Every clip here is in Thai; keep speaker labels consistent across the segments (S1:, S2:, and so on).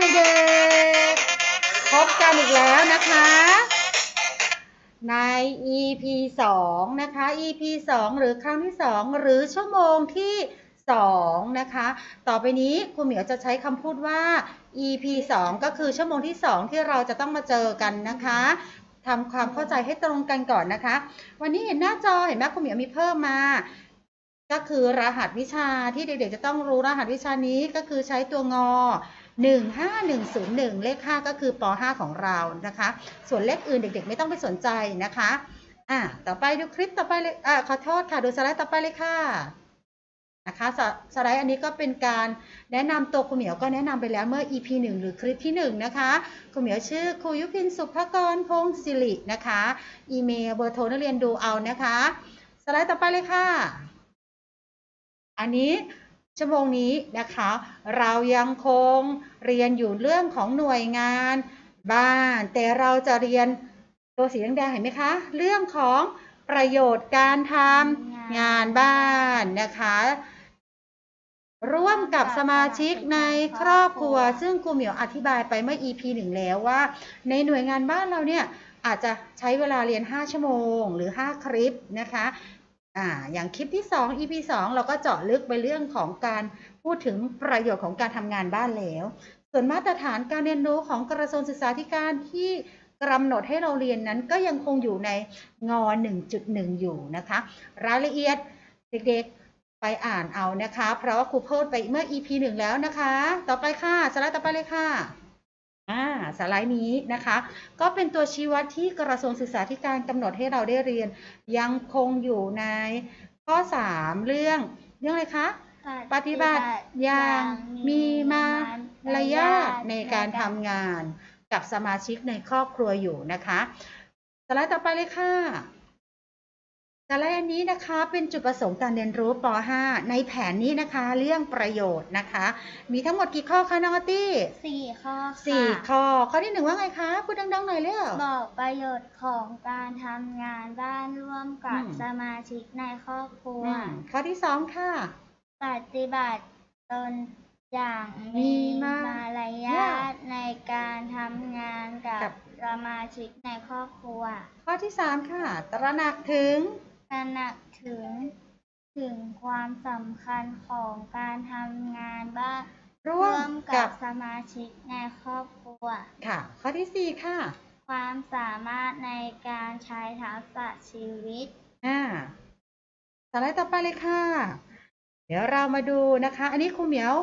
S1: เด็กๆ พบกันอีกแล้วนะคะ ใน EP 2 นะคะ EP 2 หรือครั้งที่ 2 หรือชั่วโมงที่ 2 นะคะ ต่อไปนี้ครูเหมียวจะใช้คำพูดว่า EP 2 ก็คือชั่วโมงที่ 2 ที่เราจะต้องมาเจอกันนะคะทำความเข้าใจให้ตรงกันก่อนนะคะ วันนี้เห็นหน้าจอเห็นไหมครูเหมียวมีเพิ่มมาก็คือรหัสวิชาที่เด็กๆจะต้องรู้รหัสวิชานี้ก็คือใช้ตัวงอ 15101 เลข 5 ก็คือป .5 ของเรานะคะ ส่วนเลขอื่นเด็กๆ ไม่ต้องไปสนใจนะคะอะต่อไปดูคลิปต่อไปเลยอะขอโทษค่ะ ดูสไลด์ต่อไปเลยค่ะนะคะสสไลด์อันนี้ก็เป็นการแนะนำตัวครูเหมียวก็แนะนำไปแล้วเมื่อ EP 1 หรือคลิปที่ 1 นะคะครูเหมียวชื่อครูยุพินสุภกรพงศิรินะคะ อีเมลเบอร์โทรนักเรียนดูเอานะคะ สไลด์ต่อไปเลยค่ะ อันนี้ ชั่วโมงนี้นะคะ เรายังคงเรียนอยู่เรื่องของหน่วยงานบ้าน แต่เราจะเรียนตัวสีแดงๆเห็นไหมคะ เรื่องของประโยชน์การทำงานบ้านนะคะ ร่วมกับสมาชิกในครอบครัว ซึ่งครูเหมียวอธิบายไปเมื่อ EP หนึ่งแล้วว่า ในหน่วยงานบ้านเราเนี่ยอาจจะใช้เวลาเรียน 5 ชั่วโมง หรือ 5 คลิปนะคะ อ่าอย่างคลิปที่ 2 EP 2 เราก็เจาะลึกไปเรื่องของการพูดถึงประโยชน์ของการทำงานบ้านแล้ว ส่วนมาตรฐานการเรียนรู้ของกระทรวงศึกษาธิการที่กำหนดให้เราเรียนนั้นก็ยังคงอยู่ในงอ1.1 อยู่นะคะ รายละเอียดเด็กๆไปอ่านเอานะคะ เพราะว่าครูพสต์ไปเมื่อ EP 1 แล้วนะคะ ต่อไปค่ะสไลด์ต่อไปเลยค่ะ อ่าสไลด์นี้นะคะ ก็เป็นตัวชี้วัดที่กระทรวงศึกษาธิการกำหนดให้เราได้เรียน ยังคงอยู่ในข้อ 3 เรื่อง เรื่องอะไรคะ ปฏิบัติอย่างมีมารยาทในการทำงานกับสมาชิกในครอบครัวอยู่นะคะ สไลด์ต่อไปเลยค่ะ สไลด์อันนี้นะคะเป็นจุดประสงค์การเรียนรู้ป .5 ในแผนนี้นะคะเรื่องประโยชน์นะคะ มีทั้งหมดกี่ข้อคะน้องอาร์ตี้
S2: สี่ข้อค่ะ
S1: สี่ข้อ ข้อที่หนึ่งว่าไงคะพูดดังๆหน่อยเร็ว
S2: บอกประโยชน์ของการทำงานบ้านร่วมกับ
S1: อืม
S2: สมาชิกในครอบครัว
S1: อืมข้อที่สองค่ะ
S2: ปฏิบัติตนอย่าง
S1: มี
S2: มี
S1: มามา
S2: รร
S1: ยายา
S2: ทในการทำงานกั
S1: กั
S2: บบ สมาชิกในครอบครัว
S1: ข้อที่สามค่ะ ตระหนักถึง
S2: ตระหนักถึงถึงความสำคัญของการทำงานบ้าน
S1: ร่วม
S2: กั
S1: กั
S2: บบสมาชิกในครอบครัว
S1: ค่ะ ข้อที่สี่ค่ะ
S2: ความสามารถในการใช้ทักษะชีวิต
S1: อ่าสไลด์ต่อไปเลยค่ะ เดี๋ยวเรามาดูนะคะ อันนี้ครูเหมียว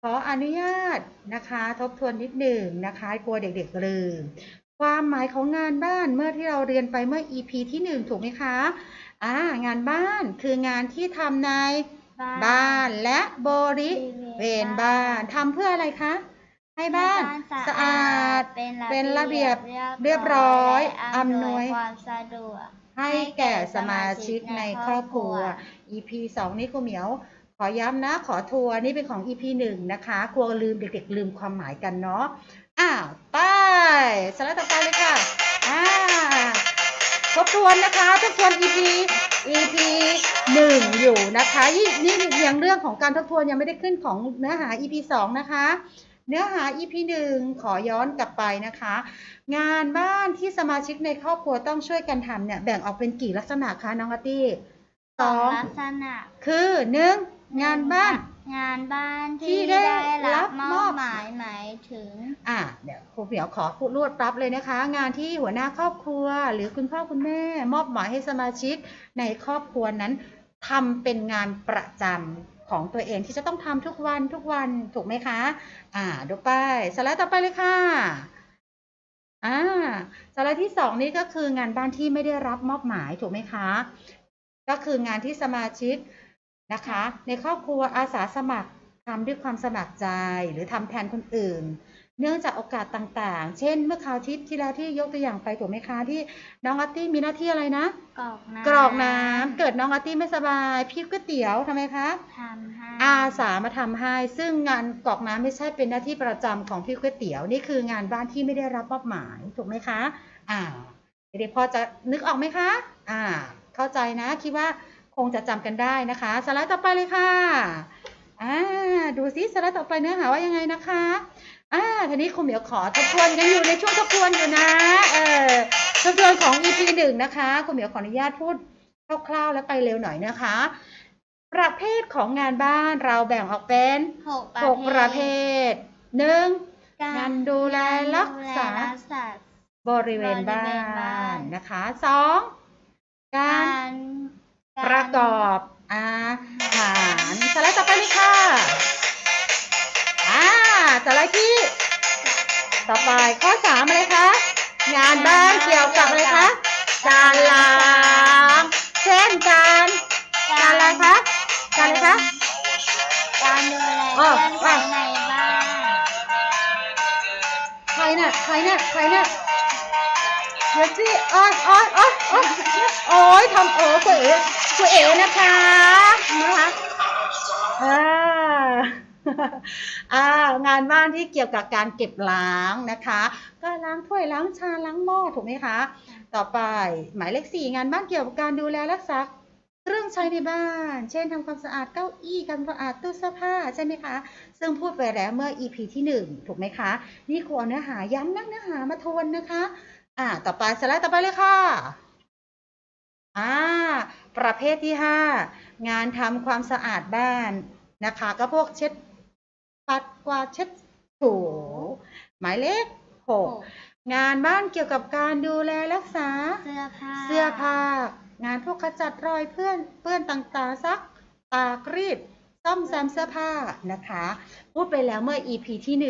S1: ขออนุญาตนะคะ ทบทวนนิดหนึ่งนะคะ กลัวเด็กๆลืมความหมายของงานบ้านเมื่อที่เราเรียนไปเมื่อ EP ที่หนึ่งถูกไหมคะ อ่างานบ้านคืองานที่ทำในบ้านและบริเวณบ้านทำเพื่ออะไรคะ ให้บ้านสะอาดเป็นระเบียบเรียบร้อยอำนวย
S2: ความสะดวก
S1: ให้แก่สมาชิกในครอบครัว EP 2 นี่ครูเหมียว ขอย้ำนะ ขอทัวร์นี่เป็นของ EP 1 นะคะกลัวลืมเด็กๆ ลืมความหมายกันเนาะอ้าวไปสไลด์ต่อไปเลยค่ะอ่า ทบทวนนะคะ ทบทวน EP EP 1อยู่นะคะยี่นี่ยังเรื่องของการทบทวนยังไม่ได้ขึ้นของเนื้อหา EP 2นะคะ เนื้อหา EP 1ขอย้อนกลับไปนะคะ งานบ้านที่สมาชิกในครอบครัวต้องช่วยกันทำเนี่ย แบ่งออกเป็นกี่ลักษณะคะน้องอาร์ตี้ส
S2: ส
S1: อ
S2: อง
S1: ง
S2: ลักษณะ
S1: คือหนึ่งงานบ้าน
S2: งานบ้าน
S1: ที่
S2: ที่
S1: ได้
S2: ได้
S1: รั
S2: รั
S1: บบ
S2: ม
S1: ม
S2: อ
S1: อ
S2: บบหมายหมายถึง
S1: อะเดี๋ยวครูเหมียวขอพูดรวดปั๊บเลยนะคะ งานที่หัวหน้าครอบครัว หรือคุณพ่อคุณแม่ มอบหมายให้สมาชิกในครอบครัวนั้นทำเป็นงานประจำของตัวเองที่จะต้องทำทุกวันทุกวันถูกไหมคะ อ่าดูไปสไลด์ต่อไปเลยค่ะอ่าสไลด์ที่สองนี่ก็คืองานบ้านที่ไม่ได้รับมอบหมายถูกไหมคะ ก็คืองานที่สมาชิก นะคะ ในครอบครัวอาสาสมัครทำด้วยความสมัครใจหรือทำแทนคนอื่น เนื่องจากโอกาสต่างๆ เช่น เมื่อคราวทิพย์ที่แล้วที่ยกตัวอย่างไปถูกไหมคะที่น้องอาร์ตี้มีหน้าที่อะไรนะ
S2: กรอกน้ำ
S1: กรอกน้ำเกิดน้องอาร์ตี้ไม่สบายพี่ก๋วยเตี๋ยวทำไมคะ
S2: ทำให้
S1: อาสามาทำให้ ซึ่งงานกรอกน้ำไม่ใช่เป็นหน้าที่ประจำของพี่ก๋วยเตี๋ยวนี่คืองานบ้านที่ไม่ได้รับมอบหมายถูกไหมคะอ่าเด็กๆพอจะนึกออกไหมคะ อ่า เข้าใจนะคิดว่า คงจะจำกันได้นะคะสไลด์ต่อไปเลยค่ะอ่าดูซิสไลด์ต่อไปเนื้อหาว่ายังไงนะคะอ่าทีนี้คุณเหมียวขอทบทวนยังอยู่ในช่วงทบทวนอยู่นะเออทบทวนของ EP หนึ่งนะคะคุณเหมียวขออนุญาตพูดคร่าวๆแล้วไปเร็วหน่อยนะคะ ประเภทของงานบ้านเราแบ่งออกเป็น
S2: หก
S1: หกประเภทหนึ่ง
S2: กางา
S1: นดูแลรักษา
S2: ดูแลรักษา
S1: บริเวณบ้า
S2: บริเวณบ้านน
S1: นะคะสองการ
S2: การ
S1: ประกอบอาหารสไลด์ต่อไปเลยค่ะอ่าสไลด์ที่ต่อไปข้อสามอะไรคะงานบ้านเกี่ยวกับอะไรคะการล้างเช่นการการอะไรคะการอะไรคะ
S2: การดูแล
S1: อ๋อ
S2: เรื่องภายในบ้าน
S1: ใครน่ะใครน่ะใครน่ะเดี๋ยวสิโอ้ยโอ้ยโอ้ยโอ้ย โอ้ยทำโอ้คุณเอ๋คุณเอ๋นะคะนะคะอ่าอ่างานบ้านที่เกี่ยวกับการเก็บล้างนะคะ ก็ล้างถ้วยล้างชามล้างหม้อถูกไหมคะ ต่อไปหมายเลขสี่งานบ้านเกี่ยวกับการดูแลรักษาเครื่องใช้ในบ้าน เช่นทำความสะอาดเก้าอี้ทำความสะอาดตู้เสื้อผ้าใช่ไหมคะ ซึ่งพูดไปแล้วเมื่อ EP ที่หนึ่งถูกไหมคะ นี่ครูเอาเนื้อหาย้ำนักเนื้อหามาทวนนะคะ อ่า ต่อไปสไลด์ต่อไปเลยค่ะ อ่าประเภทที่ห้างานทำความสะอาดบ้านนะคะ ก็พวกเช็ดปัดกวาดเช็ดถูหมายเลขหกงานบ้านเกี่ยวกับการดูแลรักษา
S2: เสื้อผ้า
S1: เสื้อผ้างานพวกขจัดรอยเพื่อนเปื้อนต่างๆซัก ตากรีดซ่อมแซมเสื้อผ้านะคะ พูดไปแล้วเมื่อ EP ที่ห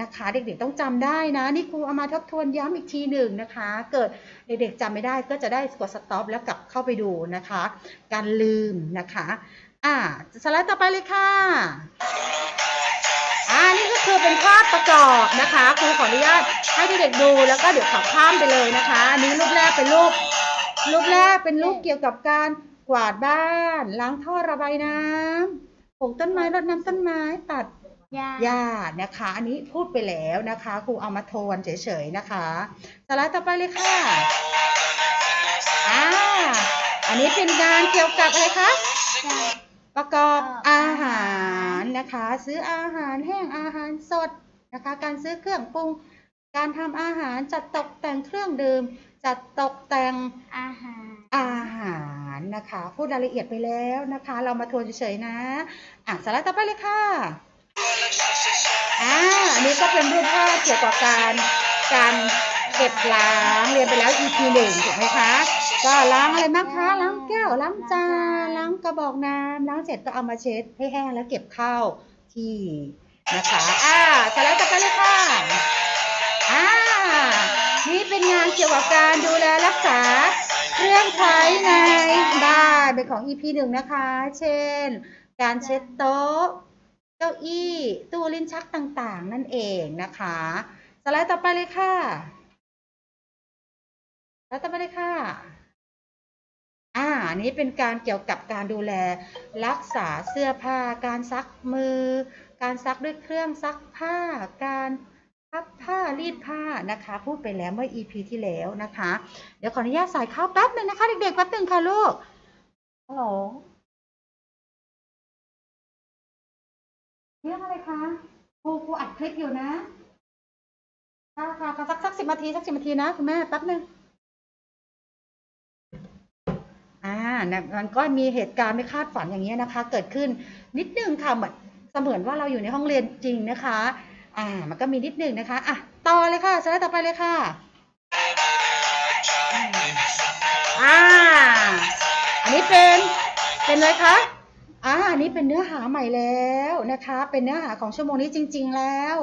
S1: นะคะ เด็กๆต้องจำได้นะนี่ครูเอามาทบทวนย้ำอีกทีหนึ่งนะคะ เกิดเด็กๆจำไม่ได้ก็จะได้กดสต็อปแล้วกลับเข้าไปดูนะคะ การลืมนะคะอ่าสไลด์ต่อไปเลยค่ะอ่านี่ก็คือเป็นภาพประกอบนะคะครูขออนุญาตให้เด็กๆดูแล้วก็เดี๋ยวขอข้ามไปเลยนะคะอันนี้รูปแรกเป็นรูปรูปแรกเป็นรูปเกี่ยวกับการกวาดบ้าน ล้างท่อระบายน้ำปลูกต้นไม้รดน้ำต้นไม้ตัด
S2: ยา
S1: หญ้านะคะ อันนี้พูดไปแล้วนะคะ ครูเอามาทวนเฉยๆนะคะสไลด์ต่อไปเลยค่ะอ่าอันนี้เป็นงานเกี่ยวกับอะไรคะประกอบอาหารนะคะ ซื้ออาหารแห้งอาหารสดนะคะ การซื้อเครื่องปรุง การทำอาหารจัดตกแต่งเครื่องดื่ม จัดตกแต่ง
S2: อาหาร
S1: อาหารนะคะ พูดรายละเอียดไปแล้วนะคะ เรามาทวนเฉยๆนะ อะสไลด์ต่อไปเลยค่ะ อ่าอันนี้ก็เป็นรูปภาพเกี่ยวกับการการเก็บล้างเรียนไปแล้ว EP หนึ่งถูกไหมคะ ก็ล้างอะไรบ้างคะล้างแก้วล้างจานล้างกระบอกน้ำล้างเสร็จก็เอามาเช็ดให้แห้งแล้วเก็บเข้าที่นะคะอ่าสไลด์ต่อไปเลยค่ะอ่านี่เป็นงานเกี่ยวกับการดูแลรักษาเครื่องใช้ในบ้านเป็นของ EP หนึ่งนะคะ เช่น การเช็ดโต๊ะ เก้าอี้ตู้ลิ้นชักต่างๆ นั่นเองนะคะสไลด์ต่อไปเลยค่ะสไลด์ต่อไปเลยค่ะอ่านนี้เป็นการเกี่ยวกับการดูแลรักษาเสื้อผ้า การซักมือ การซักด้วยเครื่องซักผ้า การพับผ้ารีดผ้านะคะ พูดไปแล้วเมื่อ EP ที่แล้วนะคะ เดี๋ยวขออนุญาตใส่เข้าแป๊บหนึ่งนะคะ เด็กๆแป๊บหนึ่งค่ะลูกฮัลโหล เรื่องอะไรคะครูครูอัดคลิปอยู่นะค่ะค่ะสักสักสิบนาทีสักสิบนาทีนะคุณแม่แป๊บหนึ่งอ่าเนี่ยมันก็มีเหตุการณ์ไม่คาดฝันอย่างเงี้ยนะคะ เกิดขึ้นนิดนึงค่ะเหมือนเสมือนว่าเราอยู่ในห้องเรียนจริงนะคะ อ่า มันก็มีนิดนึงนะคะอะต่อเลยค่ะสไลด์ต่อไปเลยค่ะอ่าอันนี้เป็นเป็นอะไรคะ อ่าอันนี้เป็นเนื้อหาใหม่แล้วนะคะ เป็นเนื้อหาของชั่วโมงนี้จริง ๆ แล้ว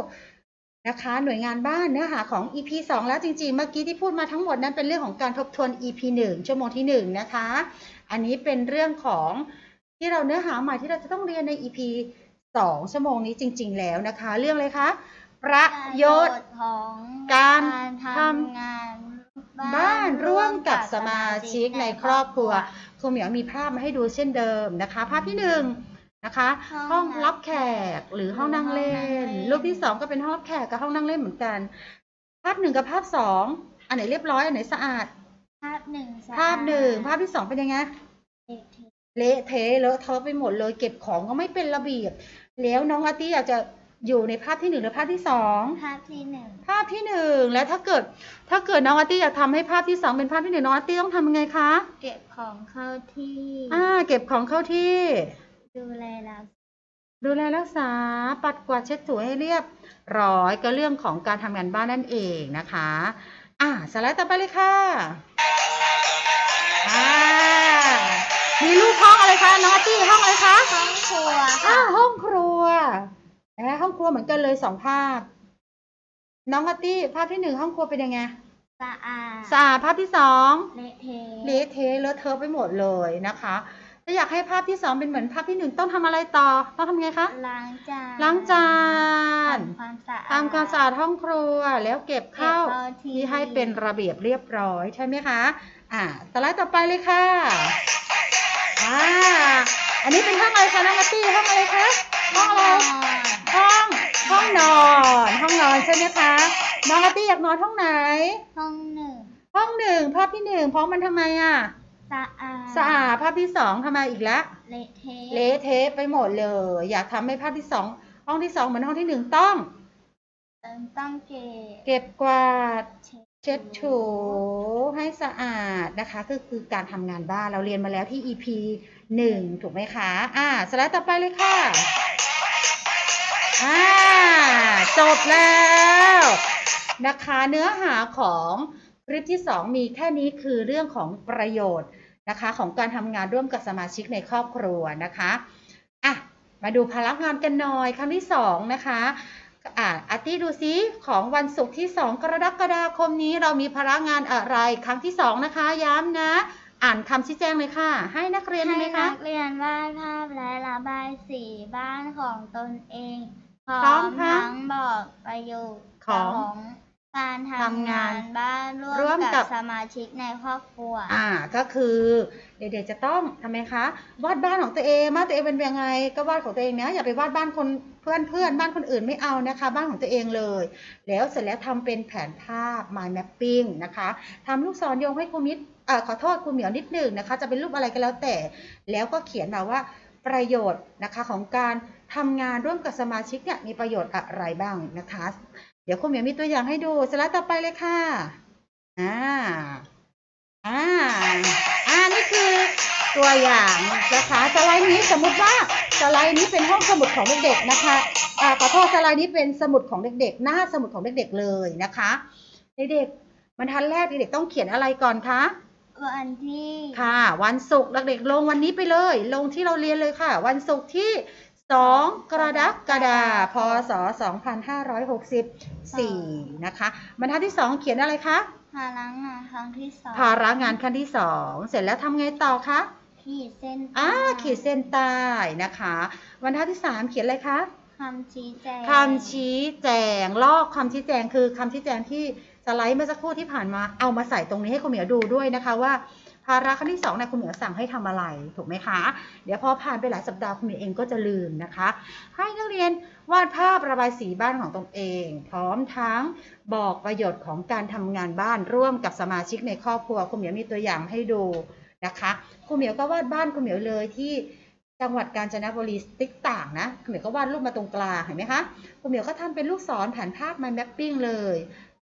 S1: นะคะ หน่วยงานบ้านเนื้อหาของ EP 2 แล้วจริงๆ เมื่อกี้ที่พูดมาทั้งหมดนั้นเป็นเรื่องของการทบทวน EP 1 ชั่วโมงที่ 1 นะคะ อันนี้เป็นเรื่องของที่เราเนื้อหาใหม่ที่เราจะต้องเรียนใน EP 2 ชั่วโมงนี้จริง ๆ แล้วนะคะ เรื่องอะไรคะ ประโยชน์
S2: ของ
S1: การ
S2: ท
S1: ทำ
S2: งาน
S1: บ้านร่วมกับสมาชิกในครอบครัว ครูเหมียวมีภาพมาให้ดูเช่นเดิมนะคะ ภาพที่หนึ่งนะคะ ห้องรับแขกหรือห้องนั่งเล่น รูปที่สองก็เป็นห้องรับแขกกับห้องนั่งเล่นเหมือนกัน ภาพหนึ่งกับภาพสองอันไหนเรียบร้อยอันไหนสะอาด
S2: ภาพหนึ่งสะอด
S1: ภาพหนึ่งภาพที่สองเป็นยังไง
S2: เละเทะ
S1: เละเทะเลอะเทอะไปหมดเลย เก็บของก็ไม่เป็นระเบียบ แล้วน้องอาร์ตี้อยากจะ อยู่ในภาพที่หนึ่งหรือภาพที่สอง
S2: ภาพที่หนึ่ง
S1: ภาพที่หนึ่งแล้วถ้าเกิดถ้าเกิดน้องอาร์ตี้อยากทำให้ภาพที่สองเป็นภาพที่หนึ่งน้องอาร์ตี้ต้องทำยังไงคะ
S2: เก็บของเข้าที่
S1: อ่า เก็บของเข้าที่
S2: ดูแลรักษา
S1: ดูแลรักษาปัดกวาดเช็ดถูให้เรียบร้อยก็เรื่องของการทำงานบ้านนั่นเองนะคะ อ่าสไลด์ต่อไปเลยค่ะอ่ามีรูปห้องอะไรคะน้องอาร์ตี้ห้องอะไรคะ
S2: ห้องครัว
S1: อ่า
S2: ค่ะ
S1: ห้องครัว นะห้องครัวเหมือนกันเลยสองภาพ น้องอาร์ตี้ภาพที่หนึ่งห้องครัวเป็นยังไง
S2: สะอาด
S1: สะอาดภาพที่สอง
S2: เละเทะ
S1: เละเทะเลอะเทอะไปหมดเลยนะคะถ้าอยากให้ภาพที่สองเป็นเหมือนภาพที่หนึ่งต้องทำอะไรต่อ ต้องทำไงคะ
S2: ล้างจาน
S1: ล้างจาน
S2: ทำความสะอาด
S1: ทำความสะอาดห้องครัวแล้วเก็บเข้า
S2: เก็บเข้าที่
S1: ที่ให้เป็นระเบียบเรียบร้อยใช่ไหมคะ อ่าสไลด์ต่อไปเลยค่ะอ่า อันนี้เป็นห้องอะไรคะน้องมาร์ตี้ห้องอะไรคะห้องอะไรห้องห้องนอนห้องนอนใช่ไหมคะน้องอาร์ตี้อยากนอนห้องไหน
S2: ห้องหนึ่ง
S1: ห้องหนึ่งภาพที่หนึ่งเพราะมันทำไมอะ
S2: สะอาด
S1: สะอาดภาพที่สองทำไมอีกแล้ว
S2: เละเทะ
S1: เละเทะไปหมดเลย อยากทำให้ภาพที่สองห้องที่สองเหมือนห้องที่หนึ่งต้อง
S2: เติมต้องเก็บ
S1: เก็บกวาด
S2: เช็ด
S1: เช็ดถูให้สะอาดนะคะ ก็คือการทำงานบ้านเราเรียนมาแล้วที่ EP หนึ่งถูกไหมคะ อ่าสไลด์ต่อไปเลยค่ะ อ่า จบแล้วนะคะ เนื้อหาของคลิปที่ 2 มีแค่นี้คือเรื่องของประโยชน์นะคะ ของการทำงานร่วมกับสมาชิกในครอบครัวนะคะ อะ มาดูพลังงานกันหน่อยคำที่ 2 นะคะ อ่าอาร์ตี้ดูซิของวันศุกร์ที่ 2 กรกฎาคมนี้เรามีพลังงานอะไรครั้งที่ 2 นะคะ ย้ำนะ อ่านคำชี้แจงเลยค่ะ ให้นักเรียน
S2: ให้
S1: ไหม
S2: นั
S1: คะ
S2: กเรียนวาดภาพและระบายสีบ้านของตนเองพ
S1: พร้
S2: ร้
S1: อ
S2: อ
S1: ม
S2: ม
S1: ทั้ง
S2: ทั้งบอกประโยชน์
S1: ของ
S2: ของ การ
S1: ทำ
S2: ทำ
S1: งางา
S2: นนบ้านร่
S1: ร่ว
S2: ว
S1: ม
S2: ม
S1: กั
S2: กับบ สมาชิกในครอบครัว
S1: อ่าก็คือเด็กๆจะต้องทำไมคะวาดบ้านของตัวเองบ้านตัวเองเป็นยังไง ก็วาดของตัวเองนะอย่าไปวาดบ้านคนเพื่อนเพื่อนบ้านคนอื่นไม่เอานะคะ บ้านของตัวเองเลย แล้วเสร็จแล้วทำเป็นแผนภาพ mind mapping นะคะทำลูกศรโยงให้ครูมิตรเอ่อขอโทษครูเหมียวนิดหนึ่งนะคะ จะเป็นรูปอะไรก็แล้วแต่ แล้วก็เขียนมาว่าประโยชน์นะคะของการทำงานร่วมกับสมาชิกเนี่ยมีประโยชน์อะไรบ้างนะคะ เดี๋ยวครูเหมียวมีตัวอย่างให้ดูสไลด์ต่อไปเลยค่ะ อ่า อ่า อ่า นี่คือตัวอย่างนะคะสไลด์นี้สมมติว่าสไลด์นี้เป็นห้องสมุดของเด็กๆนะคะ อ่า ขอโทษสไลด์นี้เป็นสมุดของเด็กๆ หน้าสมุดของเด็กๆเลยนะคะ เด็กๆบรรทัดแรกเด็กๆต้องเขียนอะไรก่อนคะ
S2: วันที่
S1: ค่ะ วันศุกร์เด็กๆลงวันนี้ไปเลย ลงที่เราเรียนเลยค่ะ วันศุกร์ที่ 2 กรกฎาคม พศ 2564 นะคะ บรรทัดที่ 2 เขียนอะไรคะ
S2: พลังงานครั้งที่สอง
S1: ภาระงานขั้นที่ 2 เสร็จแล้วทำไงต่อคะ
S2: ขีดเส้น
S1: อ่า
S2: ใต้
S1: ขีดเส้นใต้นะคะ บรรทัดที่ 3 เขียนอะไรคะ
S2: คำชี้แจง
S1: คำชี้แจง ลอกคำชี้แจงคือคำชี้แจงที่สไลด์เมื่อสักครู่ที่ผ่านมา เอามาใส่ตรงนี้ให้คุณเหมียวดูด้วยนะคะว่า ภาระขั้นที่สองเนี่ยคุณเหมียวสั่งให้ทำอะไรถูกไหมคะ เดี๋ยวพอผ่านไปหลายสัปดาห์คุณเหมียวเองก็จะลืมนะคะ ให้นักเรียนวาดภาพระบายสีบ้านของตนเอง พร้อมทั้งบอกประโยชน์ของการทำงานบ้านร่วมกับสมาชิกในครอบครัวคุณเหมียวมีตัวอย่างให้ดูนะคะคุณเหมียวก็วาดบ้านคุณเหมียวเลยที่จังหวัดกาญจนบุรีติ๊กต่างนะคุณเหมียวก็วาดรูปมาตรงกลางเห็นไหมคะคุณเหมียวก็ทำเป็นลูกศรแผนภาพ mind mapping เลย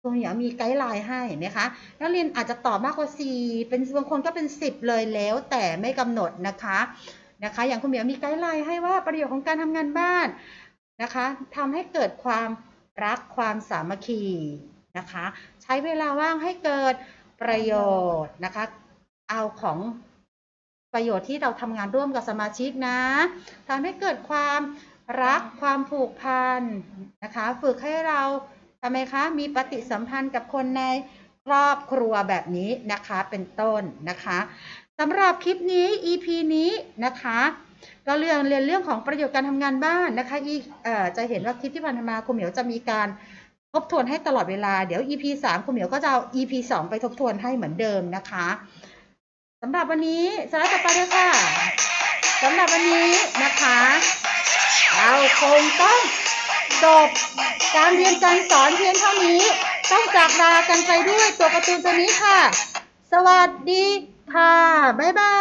S1: คุณเหมียวมีไกด์ไลน์ให้เห็นไหมคะ นักเรียนอาจจะตอบมากกว่า 4 เป็นบางคนก็เป็น 10 เลยแล้วแต่ไม่กำหนดนะคะนะคะ อย่างคุณเหมียวมีไกด์ไลน์ให้ว่าประโยชน์ของการทำงานบ้านนะคะทำให้เกิดความรักความสามัคคีนะคะ ใช้เวลาว่างให้เกิดประโยชน์นะคะ เอาของประโยชน์ที่เราทำงานร่วมกับสมาชิกนะทำให้เกิดความรักความผูกพันนะคะ ฝึกให้เรา ทำไมคะ มีปฏิสัมพันธ์กับคนในครอบครัวแบบนี้นะคะเป็นต้นนะคะสำหรับคลิปนี้ EP นี้นะคะ ก็เรื่องเรียนเรื่องของประโยชน์การทำงานบ้านนะคะอีอจะเห็นว่าคลิปที่ผ่านมาคุณเหมียวจะมีการทบทวนให้ตลอดเวลาเดี๋ยว EP 3คุณเหมียวก็จะเอา EP 2 ไปทบทวนให้เหมือนเดิมนะคะสำหรับวันนี้สไลด์ต่อไปเลยค่ะสำหรับวันนี้นะคะ เราคงต้องจบ การเรียนการสอนเพียงเท่านี้ ต้องจากลากันไปด้วยตัวการ์ตูนตัวนี้ค่ะ สวัสดีค่ะ บ๊ายบาย